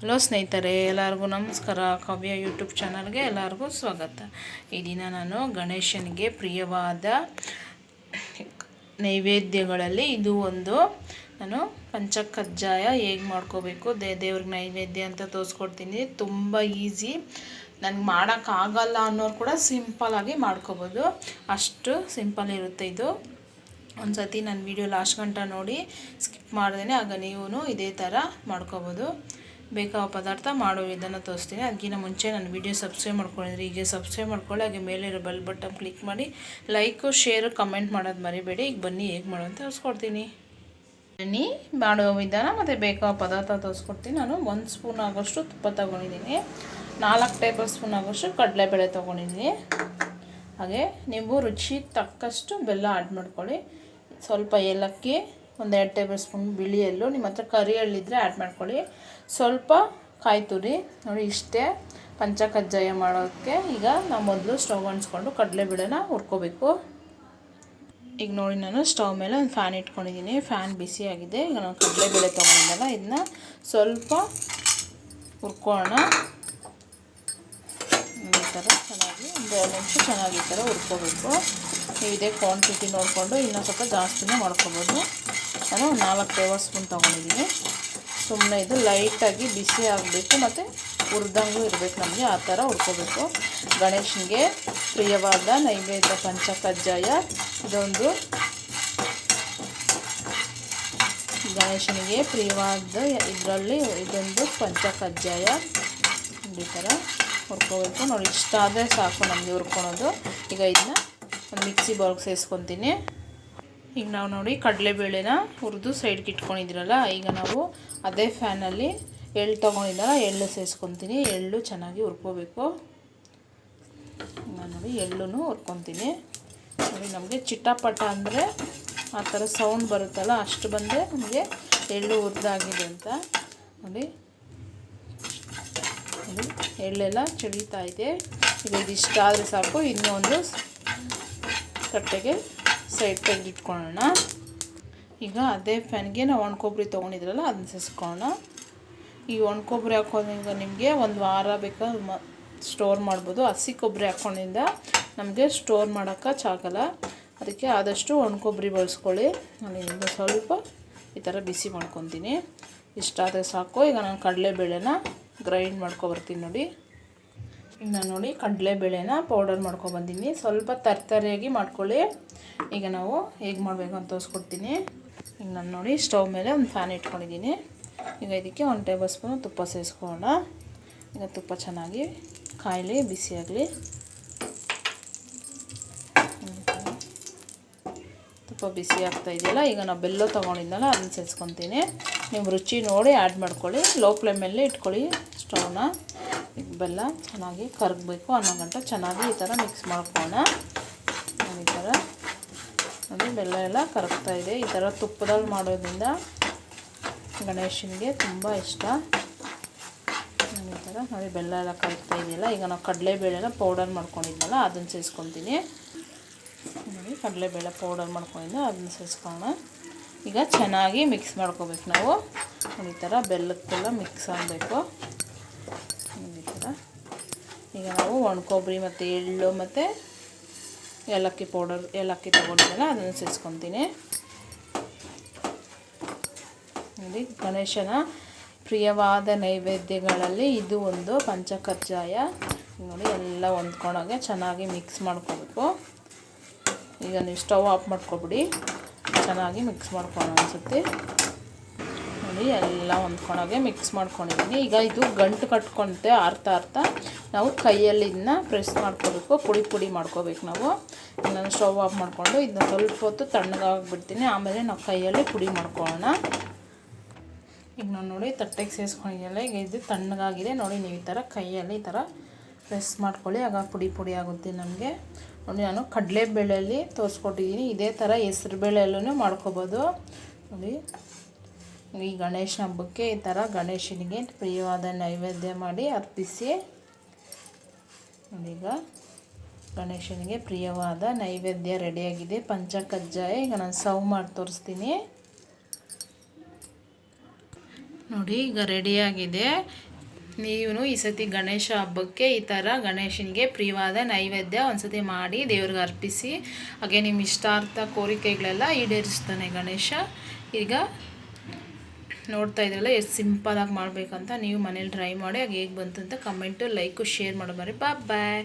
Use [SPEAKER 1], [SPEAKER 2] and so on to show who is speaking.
[SPEAKER 1] Hello ಸ್ನೇಹಿತರೆ, ಎಲ್ಲರಿಗೂ ನಮಸ್ಕಾರ. ಕಾವ್ಯ ಯೂಟ್ಯೂಬ್ ಚಾನಲ್ಗೆ ಎಲ್ಲರಿಗೂ ಸ್ವಾಗತ. ಈ ದಿನ ನಾನು ಗಣೇಶನಿಗೆ ಪ್ರಿಯವಾದ ನೈವೇದ್ಯಗಳಲ್ಲಿ ಇದು ಒಂದು. ನಾನು ಪಂಚಕಜ್ಜಾಯ ಹೇಗೆ ಮಾಡ್ಕೋಬೇಕು, ದೇ ದೇವ್ರಿಗೆ ನೈವೇದ್ಯ ಅಂತ ತೋರಿಸ್ಕೊಡ್ತೀನಿ. ತುಂಬ ಈಸಿ. ನನಗೆ ಮಾಡೋಕ್ಕಾಗಲ್ಲ ಅನ್ನೋರು ಕೂಡ ಸಿಂಪಲಾಗಿ ಮಾಡ್ಕೋಬೋದು. ಅಷ್ಟು ಸಿಂಪಲ್ ಇರುತ್ತೆ ಇದು. ಒಂದು ಸತಿ ನನ್ನ ವೀಡಿಯೋ ಲಾಸ್ಟ್ ಗಂಟ ನೋಡಿ, ಸ್ಕಿಪ್ ಮಾಡ್ದೇ ಆಗ ನೀವು ಇದೇ ಥರ ಮಾಡ್ಕೋಬೋದು. ಬೇಕಾದ ಪದಾರ್ಥ ಮಾಡೋ ವಿಧಾನ ತೋರಿಸ್ತೀನಿ. ಅದಕ್ಕಿಂತ ಮುಂಚೆ ನಾನು ವಿಡಿಯೋ ಸಬ್ಸ್ಕ್ರೈಬ್ ಮಾಡ್ಕೊಂಡಿದ್ರೆ ಈಗ ಸಬ್ಸ್ಕ್ರೈಬ್ ಮಾಡ್ಕೊಳ್ಳಿ. ಹಾಗೆ ಮೇಲಿರೋ ಬೆಲ್ ಬಟನ್ ಕ್ಲಿಕ್ ಮಾಡಿ ಲೈಕು ಶೇರು ಕಮೆಂಟ್ ಮಾಡೋದು ಮರಿಬೇಡಿ. ಈಗ ಬನ್ನಿ ಹೇಗೆ ಮಾಡೋ ಅಂತ ತೋರಿಸ್ಕೊಡ್ತೀನಿ. ಬನ್ನಿ, ಮಾಡೋ ವಿಧಾನ ಮತ್ತು ಬೇಕಾದ ಪದಾರ್ಥ ತೋರಿಸ್ಕೊಡ್ತೀನಿ. ನಾನು ಒಂದು ಸ್ಪೂನ್ ಆಗೋಷ್ಟು ತುಪ್ಪ ತೊಗೊಂಡಿದ್ದೀನಿ. ನಾಲ್ಕು ಟೇಬಲ್ ಸ್ಪೂನ್ ಆಗೋಷ್ಟು ಕಡಲೆಬೇಳೆ ತೊಗೊಂಡಿದ್ದೀನಿ. ಹಾಗೆ, ನೀವು ರುಚಿ ತಕ್ಕಷ್ಟು ಬೆಲ್ಲ ಆ್ಯಡ್ ಮಾಡ್ಕೊಳ್ಳಿ. ಸ್ವಲ್ಪ ಏಲಕ್ಕಿ ಒಂದು ಎರಡು ಟೇಬಲ್ ಸ್ಪೂನ್ ಬಿಳಿ ಎಳ್ಳು, ನಿಮ್ಮ ಹತ್ರ ಕರಿ ಎಳ್ಳಿದ್ರೆ ಆ್ಯಡ್ ಮಾಡ್ಕೊಳ್ಳಿ. ಸ್ವಲ್ಪ ಕಾಯಿ ತುರಿ, ನೋಡಿ ಇಷ್ಟೇ ಪಂಚಕಜ್ಜಾಯ ಮಾಡೋಕ್ಕೆ ಈಗ ನಾವು ಮೊದಲು ಸ್ಟವ್ ಅಂಟಿಸ್ಕೊಂಡು ಕಡಲೆಬೇಳೆನ ಹುರ್ಕೋಬೇಕು. ಈಗ ನೋಡಿ ನಾನು ಸ್ಟವ್ ಮೇಲೆ ಒಂದು ಫ್ಯಾನ್ ಇಟ್ಕೊಂಡಿದ್ದೀನಿ ಫ್ಯಾನ್ ಬಿಸಿಯಾಗಿದೆ ಈಗ ನಾನು ಕಡಲೆಬೇಳೆ ತೊಗೊಂಡಿದ್ದಲ್ಲ ಇದನ್ನ ಸ್ವಲ್ಪ ಹುರ್ಕೋಣ ಈ ಥರ ಚೆನ್ನಾಗಿ ಒಂದು ಎರಡು ನಿಮಿಷ ಚೆನ್ನಾಗಿ ಈ ಥರ ಹುರ್ಕೋಬೇಕು. ನೀವು ಇದೇ ಕ್ವಾಂಟಿಟಿ ನೋಡಿಕೊಂಡು ಇನ್ನೂ ಸ್ವಲ್ಪ ಜಾಸ್ತಿನೇ ಮಾಡ್ಕೊಬೋದು. ನಾನು ನಾಲ್ಕು ಟೇಬಲ್ ಸ್ಪೂನ್ ತೊಗೊಂಡಿದ್ದೀನಿ. ಸುಮ್ಮನೆ ಇದು ಲೈಟಾಗಿ ಬಿಸಿ ಆಗಬೇಕು ಮತ್ತು ಹುರಿದಂಗೂ ಇರಬೇಕು ನಮಗೆ, ಆ ಥರ ಹುರ್ಕೋಬೇಕು. ಗಣೇಶನಿಗೆ ಪ್ರಿಯವಾದ ನೈವೇದ್ಯ ಪಂಚ ಕಜ್ಜಾಯ ಇದೊಂದು ಗಣೇಶನಿಗೆ ಪ್ರಿಯವಾದ ಇದರಲ್ಲಿ ಇದೊಂದು ಪಂಚ ಕಜ್ಜಾಯ ಈ ಥರ ಹುರ್ಕೋಬೇಕು. ನೋಡಿ, ಇಷ್ಟ ಆದರೆ ಸಾಕು ನಮಗೆ ಹುರ್ಕೊಳೋದು. ಈಗ ಇದನ್ನ ಮಿಕ್ಸಿ ಬೌಲ್ಗೆ ಸೇರಿಸ್ಕೊತೀನಿ ಈಗ ನಾವು ನೋಡಿ ಕಡಲೆಬೇಳೆನ ಹುರಿದು ಸೈಡ್ಗೆ ಇಟ್ಕೊಂಡಿದ್ದೀರಲ್ಲ ಈಗ ನಾವು ಅದೇ ಫ್ಯಾನಲ್ಲಿ ಎಳ್ಳು ತೊಗೊಂಡಿದ್ದಲ್ಲ ಎಳ್ಳು ಸೇರಿಸ್ಕೊತೀನಿ ಎಳ್ಳು ಚೆನ್ನಾಗಿ ಹುರ್ಕೋಬೇಕು. ನಾನು ನೋಡಿ ಎಳ್ಳು ಹುರ್ಕೊತೀನಿ. ನೋಡಿ, ನಮಗೆ ಚಿಟ್ಟಪಟ ಅಂದರೆ ಆ ಥರ ಸೌಂಡ್ ಬರುತ್ತಲ್ಲ, ಅಷ್ಟು ಬಂದರೆ ನಮಗೆ ಎಳ್ಳು ಹುರಿದಾಗಿದೆ ಅಂತ. ನೋಡಿ. ನೋಡಿ, ಎಳ್ಳೆಲ್ಲ ಚಳೀತಾ ಇದೆ. ಈಗ ಇದಿಷ್ಟ ಆದರೆ ಸಾಕು ಇನ್ನೂ ಒಂದು ತಟ್ಟೆಗೆ ಸೈಡ್ ತೆಗೆದಿಟ್ಕೊಳ್ಳೋಣ ಈಗ ಅದೇ ಫ್ಯಾನ್ಗೆ ನಾವು ಒಣಕೊಬ್ಬರಿ ತೊಗೊಂಡಿದ್ರಲ್ಲ, ಅದನ್ನ ಸೇರಿಸ್ಕೊಳ್ಳೋಣ ಈ ಒಣಕೊಬ್ಬರಿ ಹಾಕೋದ್ರಿಂದ ನಿಮಗೆ ಒಂದು ವಾರ ಬೇಕಾದ್ರೆ ಮ, ಸ್ಟೋರ್ ಮಾಡ್ಬೋದು. ಹಸಿ ಕೊಬ್ಬರಿ ಹಾಕ್ಕೊಂಡಿಂದ ನಮಗೆ ಸ್ಟೋರ್ ಮಾಡೋಕ್ಕಾಗಲ್ಲ. ಅದಕ್ಕೆ ಆದಷ್ಟು ಒಣಕೊಬ್ಬರಿ ಬಳಸ್ಕೊಳ್ಳಿ. ನಾನು ಇನ್ನೊಂದು ಸ್ವಲ್ಪ ಈ ಥರ ಬಿಸಿ ಮಾಡ್ಕೊತೀನಿ. ಇಷ್ಟಾದರೆ ಸಾಕು. ಈಗ ನಾನು ಕಡಲೆಬೇಳೆನ ಗ್ರೈಂಡ್ ಮಾಡ್ಕೊಬರ್ತೀನಿ ನೋಡಿ. ನಾನು ನೋಡಿ ಕಡಲೆಬೇಳೆನ ಪೌಡರ್ ಮಾಡ್ಕೊಬಂದಿನಿ ಸ್ವಲ್ಪ ತರ್ತರಿಯಾಗಿ ಮಾಡ್ಕೊಳ್ಳಿ. ಈಗ ನಾವು ಹೇಗೆ ಮಾಡಬೇಕು ಅಂತ ತೋರಿಸ್ಕೊಡ್ತೀನಿ. ಈಗ ನಾನು ನೋಡಿ ಸ್ಟವ್ ಮೇಲೆ ಒಂದು ಫ್ಯಾನ್ ಇಟ್ಕೊಂಡಿದ್ದೀನಿ ಈಗ ಇದಕ್ಕೆ ಒಂದು ಟೇಬಲ್ ಸ್ಪೂನು ತುಪ್ಪ ಸೇರಿಸ್ಕೊಳ್ಳೋಣ. ಈಗ ತುಪ್ಪ ಚೆನ್ನಾಗಿ ಕಾಯಲಿ ಬಿಸಿಯಾಗಲಿ ತುಪ್ಪ ಬಿಸಿ ಆಗ್ತಾ ಇದೆಯಲ್ಲ, ಈಗ ನಾವು ಬೆಲ್ಲ ತೊಗೊಂಡಿದ್ದಲ್ಲ ಅದನ್ನ ಸೇರಿಸ್ಕೊತೀನಿ. ನೀವು ರುಚಿ ನೋಡಿ ಆ್ಯಡ್ ಮಾಡ್ಕೊಳ್ಳಿ. ಲೋ ಫ್ಲೇಮಲ್ಲೇ ಇಟ್ಕೊಳ್ಳಿ ಸ್ಟವ್ನ ಬೆಲ್ಲ ಚೆನ್ನಾಗಿ ಕರಗಬೇಕು. ಅನ್ನೋ ಗಂಟ ಚೆನ್ನಾಗಿ ಈ ಥರ ಮಿಕ್ಸ್ ಮಾಡ್ಕೋಣ ಈ ಥರ ನೋಡಿ ಬೆಲ್ಲ ಎಲ್ಲ ಕರಗ್ತಾ ಇದೆ. ಈ ಥರ ತುಪ್ಪದಲ್ಲಿ ಮಾಡೋದ್ರಿಂದ ಗಣೇಶನಿಗೆ ತುಂಬ ಇಷ್ಟ. ಈ ಥರ ನೋಡಿ ಬೆಲ್ಲ ಎಲ್ಲ ಕರಗ್ತಾ ಇದೆಯಲ್ಲ, ಈಗ ನಾವು ಕಡಲೆಬೇಳೆನ ಪೌಡರ್ ಮಾಡ್ಕೊಂಡಿದ್ನಲ್ಲ, ಅದನ್ನು ಸೇರಿಸ್ಕೊತೀನಿ ನೋಡಿ ಕಡಲೆಬೇಳೆ ಪೌಡರ್ ಮಾಡ್ಕೊಂಡಿದ್ದು, ಅದನ್ನ ಸೇರಿಸ್ಕೊಳ್ಳೋಣ ಈಗ ಚೆನ್ನಾಗಿ ಮಿಕ್ಸ್ ಮಾಡ್ಕೋಬೇಕು ನಾವು. ಈ ಥರ ಬೆಲ್ಲಕ್ಕೆಲ್ಲ ಮಿಕ್ಸ್ ಆಗಬೇಕು. ಈ ಈಗ ನಾವು ಒಣ ಕೊಬ್ಬರಿ ಮತ್ತು ಎಳ್ಳು ಮತ್ತು ಏಲಕ್ಕಿ ಪೌಡರ್, ಏಲಕ್ಕಿ ತೊಗೊಂಡಿದ್ದಲ್ಲ ಅದನ್ನು ಸೇರಿಸ್ಕೊತೀನಿ ನೋಡಿ, ಗಣೇಶನ ಪ್ರಿಯವಾದ ನೈವೇದ್ಯಗಳಲ್ಲಿ ಇದು ಒಂದು ಪಂಚಕಜ್ಜಾಯ ನೋಡಿ, ಎಲ್ಲ ಹೊಂದ್ಕೊಂಡಾಗೆ ಚೆನ್ನಾಗಿ ಮಿಕ್ಸ್ ಮಾಡ್ಕೋಬೇಕು. ಈಗ ನೀವು ಸ್ಟವ್ ಆಫ್ ಮಾಡ್ಕೊಬಿಡಿ. ಚೆನ್ನಾಗಿ ಮಿಕ್ಸ್ ಮಾಡ್ಕೊಳ್ಳೋಣ ಅನಿಸುತ್ತೆ. ನೋಡಿ ಎಲ್ಲ ಹೊಂದ್ಕೊಳೋಗೆ ಮಿಕ್ಸ್ ಮಾಡ್ಕೊಂಡಿದ್ದೀನಿ ಈಗ ಇದು ಗಂಟು ಕಟ್ಕೊಂತೆ ಅರ್ಥ ಅರ್ಥ. ನಾವು ಕೈಯಲ್ಲಿ ಇದನ್ನ ಪ್ರೆಸ್ ಮಾಡ್ಕೋಬೇಕು, ಪುಡಿ ಪುಡಿ ಮಾಡ್ಕೋಬೇಕು ನಾವು. ನಾನು ಸ್ಟವ್ ಆಫ್ ಮಾಡಿಕೊಂಡು ಇದನ್ನ ಸ್ವಲ್ಪ ಹೊತ್ತು ತಣ್ಣಗಾಗ್ಬಿಡ್ತೀನಿ. ಆಮೇಲೆ ನಾವು ಕೈಯಲ್ಲಿ ಪುಡಿ ಮಾಡ್ಕೊಳ್ಳೋಣ. ಈಗ ನಾನು ನೋಡಿ ತಟ್ಟೆಗೆ ಸೇರಿಸ್ಕೊಂಡಿದ್ದೆಲ್ಲ ಈಗ ಇದು ತಣ್ಣಗಾಗಿದೆ. ನೋಡಿ ನೀವು ಈ ಥರ ಕೈಯಲ್ಲಿ ಈ ಥರ ಪ್ರೆಸ್ ಮಾಡ್ಕೊಳ್ಳಿ. ಆಗ ಪುಡಿ ಪುಡಿ ಆಗುತ್ತೆ ನಮಗೆ. ನೋಡಿ ನಾನು ಕಡಲೆಬೇಳೆಯಲ್ಲಿ ತೋರಿಸ್ಕೊಟ್ಟಿದ್ದೀನಿ. ಇದೇ ಥರ ಹೆಸ್ರು ಬೇಳೆಯಲ್ಲೂ ಮಾಡ್ಕೊಬೋದು. ನೋಡಿ. ಈ ಗಣೇಶ ಹಬ್ಬಕ್ಕೆ ಈ ಥರ ಗಣೇಶನಿಗೆ ಪ್ರಿಯವಾದ ನೈವೇದ್ಯ ಮಾಡಿ ಅರ್ಪಿಸಿ. ಈಗ ಗಣೇಶನಿಗೆ ಪ್ರಿಯವಾದ ನೈವೇದ್ಯ ರೆಡಿಯಾಗಿದೆ. ಪಂಚಕಜ್ಜಾಯ, ಈಗ ನಾನು ಸರ್ವ್ ಮಾಡಿ ತೋರಿಸ್ತೀನಿ. ನೋಡಿ, ಈಗ ರೆಡಿಯಾಗಿದೆ. ನೀವು ಈ ಸತಿ ಗಣೇಶ ಹಬ್ಬಕ್ಕೆ ಈ ಥರ ಗಣೇಶನಿಗೆ ಪ್ರಿಯವಾದ ನೈವೇದ್ಯ ಒಂದ್ಸತಿ ಮಾಡಿ ದೇವ್ರಿಗೆ ಅರ್ಪಿಸಿ. ಹಾಗೆ ನಿಮ್ಮ ಇಷ್ಟಾರ್ಥ ಕೋರಿಕೆಗಳೆಲ್ಲ ಈಡೇರಿಸ್ತಾನೆ ಗಣೇಶ. ಈಗ ನೋಡ್ತಾ ಇದ್ರಲ್ಲ ಎಷ್ಟು ಸಿಂಪಲಾಗಿ ಮಾಡಬೇಕಂತ ನೀವು ಮನೇಲಿ ಟ್ರೈ ಮಾಡಿ ಹಾಗೆ ಹೇಗೆ ಬಂತು ಅಂತ ಕಮೆಂಟು ಲೈಕು ಶೇರ್ ಮಾಡೋ ಬಾ ಬಾಯ್